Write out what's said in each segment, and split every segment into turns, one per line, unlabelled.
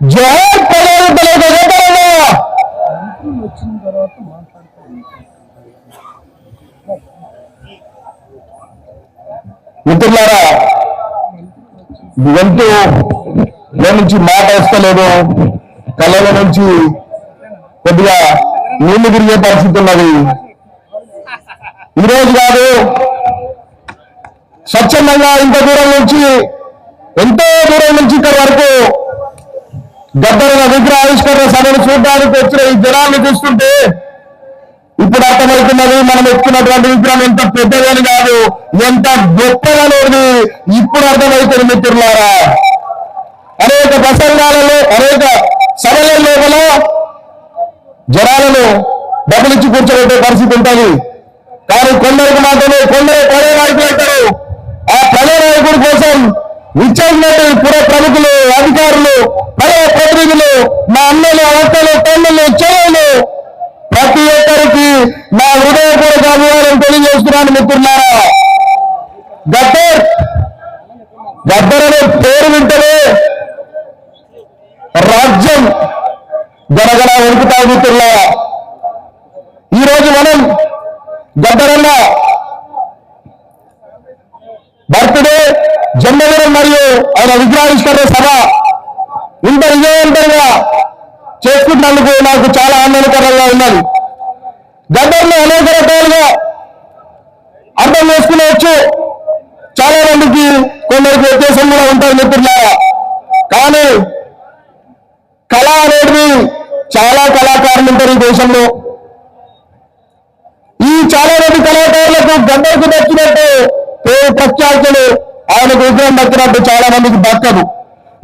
జోహార్ మిత్రులారా గొంతు లో నుంచి మాట వస్తలేదు. కళ్ళలో నుంచి కొద్దిగా నీళ్ళు తిరిగే పరిస్థితి ఉన్నది. ఈరోజు కాదు స్వచ్ఛందంగా ఇంత దూరం నుంచి ఎంతో దూరం నుంచి ఇక్కడ వరకు గద్దరుల విగ్రహ ఆవిష్కరణ సభను చూడడానికి వచ్చిన ఈ జనాన్ని చూస్తుంటే ఇప్పుడు అర్థమవుతున్నది మనం ఎక్కినటువంటి విగ్రహం ఎంత పెద్దదని కాదు ఎంత గొప్పదనేది ఇప్పుడు అర్థమవుతుంది మిత్రులారా. అనేక ప్రసంగాలలో అనేక సభల లోపల జనాలను డబ్బులిచ్చి కూర్చోబెట్టే పరిస్థితి ఉంటుంది. కానీ కొందరికి మాత్రమే కొందరు పడే నాయకులు అంటారు ఆ పడే నాయకుడి కోసం విచ్చేసినట్టు పుర ప్రముఖులు అధికారులు పడే ప్రతినిధులు మా అన్నలు అత్తలు తమ్ముళ్ళు చెల్లెలు ప్రతి ఒక్కరికి నా హృదయపూర్వక అభివాదం తెలియజేస్తున్నాను మిత్రులారా. గద్దర్ గద్దర్ అనే పేరు వింటనే రాజ్యం గడగడ వణుకుతాయి మిత్రులారా. ఈరోజు మనం గద్దరన్న జన్మదినం మరియు ఆయన విగ్రహావిష్కరణ సభ ఇంత విజయవంతంగా చేసుకుంటున్నందుకు నాకు చాలా ఆనందకరంగా ఉన్నది. గద్దర్లో అనేక రకాలుగా అర్థం చేసుకునేవచ్చు. చాలా మందికి కొందరికి వ్యత్యాసం కూడా ఉంటారు మిత్రులారా. కానీ కళ అనేది చాలా కళాకారులు ఉంటారు ఈ దేశంలో. ఈ చాలా మంది కళాకారులకు గద్దరికి దక్కినట్టు పేరు ప్రఖ్యాతులు ఆయనకు విగ్రహం దక్కినట్టు చాలా మందికి దక్కదు.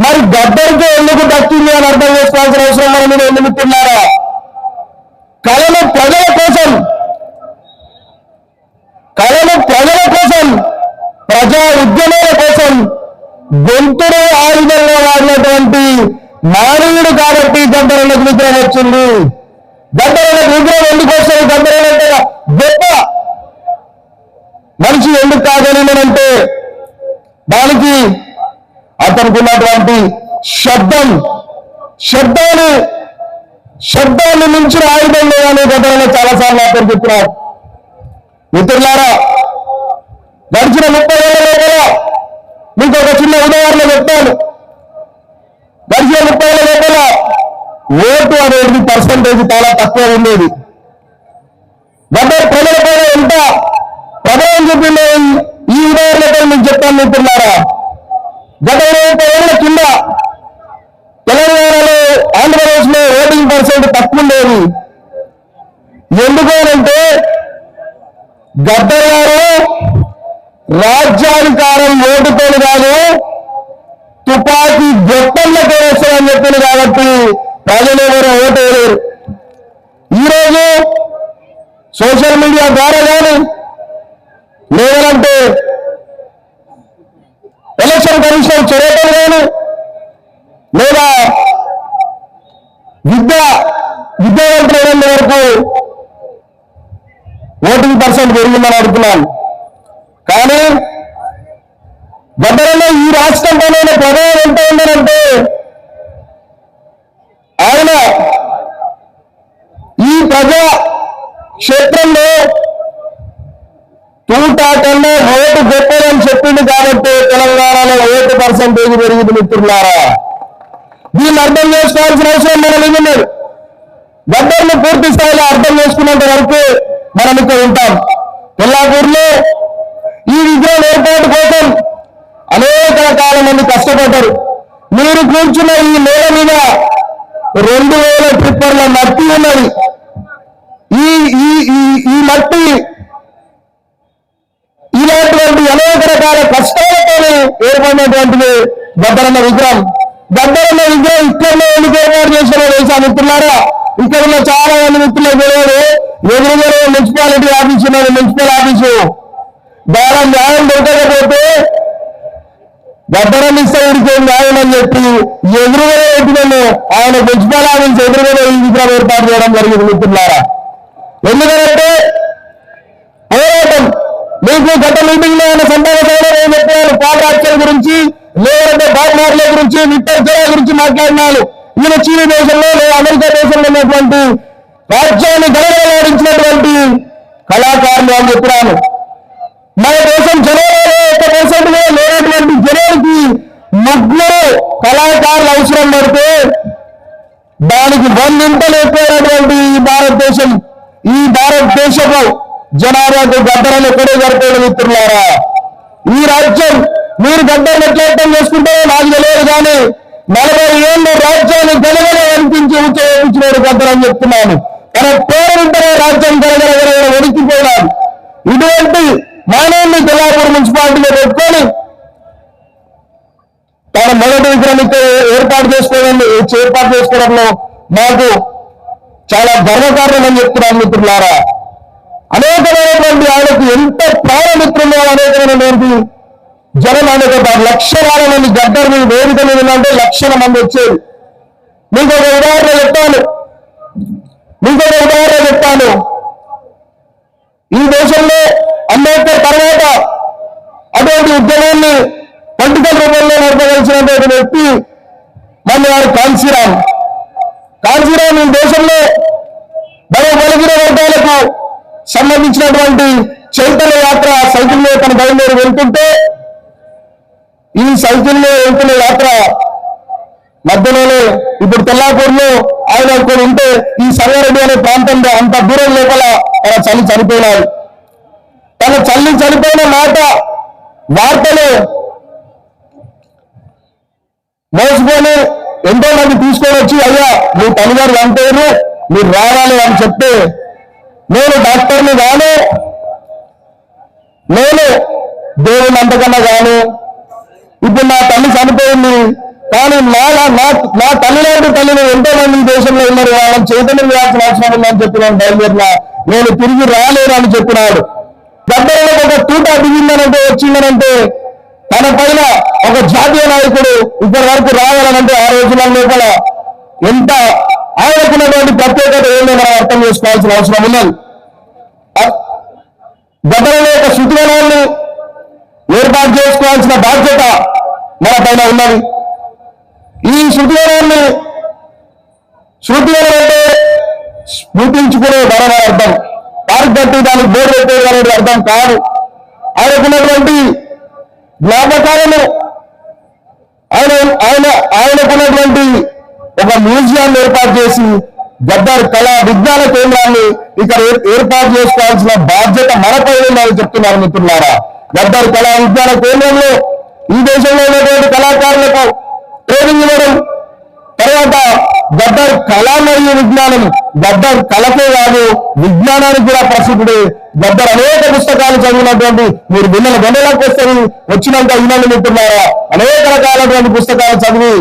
మరి గద్దరికి ఎందుకు దక్కింది అని అర్థం చేసుకోవాల్సిన అవసరం మన మీద ఎందుకున్నారా కళలు ప్రజల కోసం. కళలు ప్రజల కోసం. ప్రజా ఉద్యమాల కోసం. గొంతుడు ఆయుధంగా వాడినటువంటి మానవుడు కాబట్టి గద్దరలకు విగ్రహం వచ్చింది. గద్దరలకు విగ్రహం ఎందుకు వస్తుంది? గద్దరలంటే గొప్ప. మనిషి ఎందుకు కాగలిగినంటే దానికి అతనికి ఉన్నటువంటి శబ్దం శబ్దాలు శబ్దాన్ని మించిన ఆయుధం లేదని గతంలో చాలాసార్లు అతను చెప్పినారు మిత్రులారా గడిచిన ముప్పై ఏళ్ళలో లోపల మీకు ఒక చిన్న ఉదాహరణ చెప్తాను. గడిచిన ముప్పై ఏళ్ళ లోపల ఓటు అనేది పర్సంటేజ్ చాలా తక్కువ ఉండేది. గత ప్రజల పైన ఎంత ప్రభావం చూపిందో మిత్రులారా గత ఇరవై ఏళ్ళ కింద తెలంగాణలో ఆంధ్రప్రదేశ్లో ఓటింగ్ పర్సెంట్ తక్కువ ఉండేది ఎందుకంటే గద్దర్ గారు రాజ్యాధికారం ఓటుతో కాదు తుపాకీ గొప్పలకే వస్తారని చెప్పింది కాబట్టి ప్రజలు ఎవరు ఓటు వేయలేరు ఈరోజు సోషల్ మీడియా ద్వారా కానీ లేదంటే ఎలక్షన్ కమిషన్ చేయటం లేదు. లేదా విద్య విద్యావంతులైనంత వరకు ఓటింగ్ పర్సెంట్ పెరిగిందని అడుగుతున్నాను. కానీ గతంలో ఈ రాష్ట్రంలోనే ప్రభావం ఎంత ఉందనంటే ఆయన ఈ ప్రజా క్షేత్రంలో తూటా కన్నా ఓటు గొప్పదని పెరిగింది కాబట్టి తెలంగాణలో ఓటు పర్సంటేజ్ పెరిగింది మిత్రులారా. దీన్ని అర్థం చేసుకోవాల్సిన అవసరం మన మీద ఉన్నది గద్దర్ను పూర్తి స్థాయిలో అర్థం చేసుకున్నంత వరకు మనం ఇక్కడ ఉంటాం. కొల్లాపూర్లో ఈ విగ్రహం ఏర్పాటు కోసం అనేక రకాల మంది కష్టపడ్డారు. మీరు కూర్చున్న ఈ నేల మీద రెండు వేల ట్రిప్పర్ల మట్టి ఉన్నది. ఈ ఈ- ఈ మట్టి అనేక కష్టాలతోనే ఏర్పడినటువంటిది గద్దరన్న విగ్రహం. గద్దరన్న విగ్రహం ఇక్కడనే ఎందుకు ఏర్పాటు చేశారో తెలుసా మిత్రులారా? ఇక్కడ ఉన్న చాలా మంది మిత్రులకు తెలియదు ఎదురుగానే మున్సిపాలిటీ ఆఫీస్ ఉన్నది మున్సిపల్ ఆఫీసు. దాని న్యాయం దొరకకపోతే గద్దరం ఇస్తే ఊరికే న్యాయం అని చెప్పి ఎదురుగానే పెట్టినను ఆయన మున్సిపల్ ఆఫీస్ ఎదురుగానే ఈ విగ్రహం ఏర్పాటు చేయడం జరిగింది మిత్రులారా. ఎందుకంటే మీకు గత మీటింగ్లో ఉన్న సంతాన సోదరులు ఏం గురించి లేదంటే బాగుమార్ల గురించి నిట్టర్చల గురించి మాట్లాడినారు. ఈయన చీనీ దేశంలో లేదా అమెరికా దేశంలో ఉన్నటువంటి రాజ్యాన్ని గౌరవించినటువంటి కళాకారులు అని చెప్తున్నాను మన దేశం జనాలలో ఒక పర్సెంట్ లేనటువంటి జనానికి ముగ్గురు కళాకారులు అవసరం పడితే దానికి వందింతలు ఎక్కువైనటువంటి ఈ భారతదేశం ఈ భారతదేశంలో జనాభాకు గడ్డలను ఎక్కడే సరిపోయిన మిత్రులారా ఈ రాజ్యం మీరు గడ్డలు ఎట్లా అర్థం చేసుకుంటారో నాకు తెలియదు కానీ నలభై ఏళ్ళు రాజ్యాన్ని గలగల అనిపించి ఉపయోగించినాడు గద్దరని చెప్తున్నాను. తన పేరుంటేనే రాజ్యం గలగల వణికిపోయినాడు ఇటువంటి మానవుని జిల్లాపూర్ మున్సిపాలిటీలో పెట్టుకొని తన మొదటి విగ్రహానికి ఏర్పాటు చేసుకోవడం ఏర్పాటు చేసుకోవడంలో మాకు చాలా గర్వకారణం అని చెప్తున్నాను మిత్రులారా. అనేకమైనటువంటి ఆయనకు ఎంత ప్రాణమిత్రులు అనేకమైనటువంటి జనం అనేక లక్షలాల మంది గద్దర్ మీద వేదిక మీద ఉందంటే లక్షల మంది వచ్చేది. మీకు ఒక ఉదాహరణ చెప్తాను. మీకు ఒక ఉదాహరణ చెప్తాను. ఈ దేశంలో అంబేద్కర్ తర్వాత అటువంటి ఉద్యమాన్ని పొలిటికల్ రూపంలో నడపవలసినటువంటి వ్యక్తి మన వారు కాంశీరామ్. కాంశీరామ్ ఈ దేశంలో బల బలగిన సంబంధించినటువంటి చైతన్య యాత్ర సైకిల్లో తన బయలుదేరి వెళ్తుంటే ఈ సైకిల్లో వెళ్తున్న యాత్ర మధ్యలోనే ఇప్పుడు తెల్లాపూర్లో ఆయన ఇక్కడ ఉంటే ఈ సంగారెడ్డి అనే ప్రాంతంలో అంత దూరం లోపల తన చలి చనిపోయినాడు తన చల్లి చనిపోయిన మాట వార్తలు మోసుకొని ఎంతో మంది తీసుకొని వచ్చి అయ్యా మీ తల్లిగారు చనిపోయారు మీరు రావాలి అని చెప్తే నేను డాక్టర్ని గాను నేను దేవుని అంతకన్నా కాను ఇప్పుడు నా తల్లి చనిపోయింది. కానీ నా నా తల్లి లాంటి తల్లిని ఎంతో మంది దేశంలో ఉన్నారు. వాళ్ళని చైతన్యం చేయాల్సిన అవసరం ఉందని చెప్పినాను బయలుదేరిన. నేను తిరిగి రాలేను అని చెప్పినాడు. గద్దరలో ఒక తూట దిగిందనంటే వచ్చిందనంటే తన పైన ఒక జాతీయ నాయకుడు ఇప్పటి వరకు రావాలనంటే ఆ రోజుల లోపల ఎంత ఆయనకున్నటువంటి ప్రత్యేకత ఏందో మనం అర్థం చేసుకోవాల్సిన అవసరం ఉన్నది. గతంలో ఒక శృతివనాన్ని ఏర్పాటు చేసుకోవాల్సిన బాధ్యత మన పైన ఉన్నది. ఈ శృతివనాన్ని శృతివనం అంటే స్మృతించుకునే వరం అర్థం. పార్క్ బట్టి దానికి బోర్డు పెట్టేది అనేది అర్థం కాదు. ఆయనకున్నటువంటి జ్ఞాపకాలను ఆయన ఆయన ఆయనకున్నటువంటి ఒక మ్యూజియాన్ని ఏర్పాటు చేసి గద్దర్ కళా విజ్ఞాన కేంద్రాన్ని ఇక్కడ ఏర్పాటు చేసుకోవాల్సిన బాధ్యత మనపై ఉందని చెప్తున్నారు మిత్రులారా. గద్దర్ కళా విజ్ఞాన కేంద్రంలో ఈ దేశంలో ఉన్నటువంటి కళాకారులకు ట్రైనింగ్ ఇవ్వడం తర్వాత గద్దర్ కళ మరియు విజ్ఞానం గద్దర్ కళకే కాదు విజ్ఞానానికి కూడా ప్రసిద్ధుడు గద్దర్ అనేక పుస్తకాలు చదివినటువంటి మీరు బిన్నెల గొండలకు వస్తే వచ్చినాక ఈనాడు మిత్రులారా. అనేక రకాలైనటువంటి పుస్తకాలు చదివి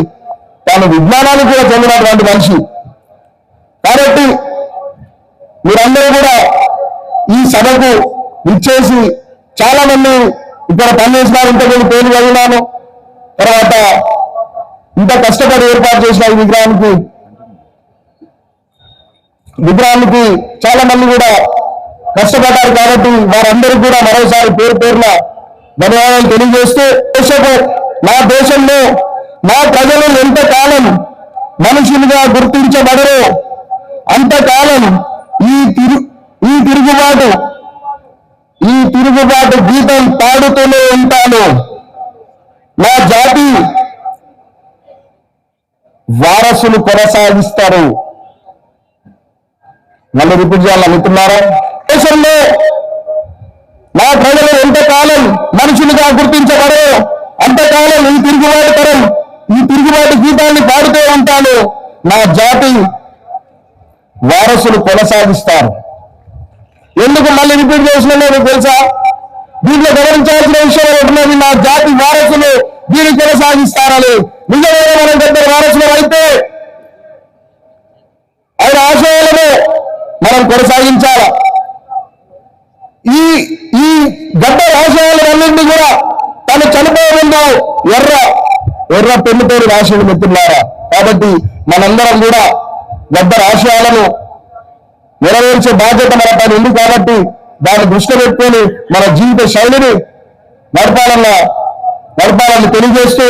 తాను విజ్ఞానానికి కూడా చెందినటువంటి మనిషి. కాబట్టి మీరందరూ కూడా ఈ సభకు ఇచ్చేసి చాలా మంది ఇక్కడ పనిచేసినారు ఇంతకుముందు పేరు చదివినాను. తర్వాత ఇంత కష్టపడి ఏర్పాటు చేసిన ఈ విగ్రహానికి విగ్రహానికి చాలా మంది కూడా కష్టపడ్డారు కాబట్టి వారందరికీ కూడా మరోసారి పేరు పేరున ధన్యవాదాలు తెలియజేస్తూ దేశపు నా దేశంలో నా ప్రజలు ఎంతకాలం మనుషులుగా గుర్తించబడరో? అంతకాలం ఈ తిరు ఈ తిరుగుబాటు ఈ తిరుగుబాటు గీతం పాడుతూనే ఉంటాను. నా జాతి వారసులు కొనసాగిస్తారు. మళ్ళీ రిపీట్ చేయాలి దేశంలో నా ప్రజలు ఎంతకాలం మనుషులుగా గుర్తించబడో అంతకాలం ఈ తిరుగుబాటు తరం ఈ తిరుగుబాటు గీతాన్ని పాడుతూ ఉంటాను. నా జాతి వారసులు కొనసాగిస్తారు. ఎందుకు మళ్ళీ రిపీట్ చేసినా తెలుసా? దీంట్లో గమనించాల్సిన విషయం ఉంటున్నది నా జాతి వారసులు దీన్ని కొనసాగిస్తారని నిజమైన మనం దగ్గర వారసులు అయితే ఆయన ఆశయాలను మనం కొనసాగించాల? ఈ ఈ గడ్డ ఆశయాలన్నింటినీ కూడా తను చనిపోయిందో ఎర్ర ఎర్ర ఎర్ర పేరు రాశులు మిత్రులారా కాబట్టి మనందరం కూడా గడ్డ ఆశయాలను నెరవేర్చే బాధ్యత మన పైన ఉంది కాబట్టి దాన్ని దృష్టి పెట్టుకొని మన జీవిత శైలిని నడపాలన్న నడపాలని తెలియజేస్తూ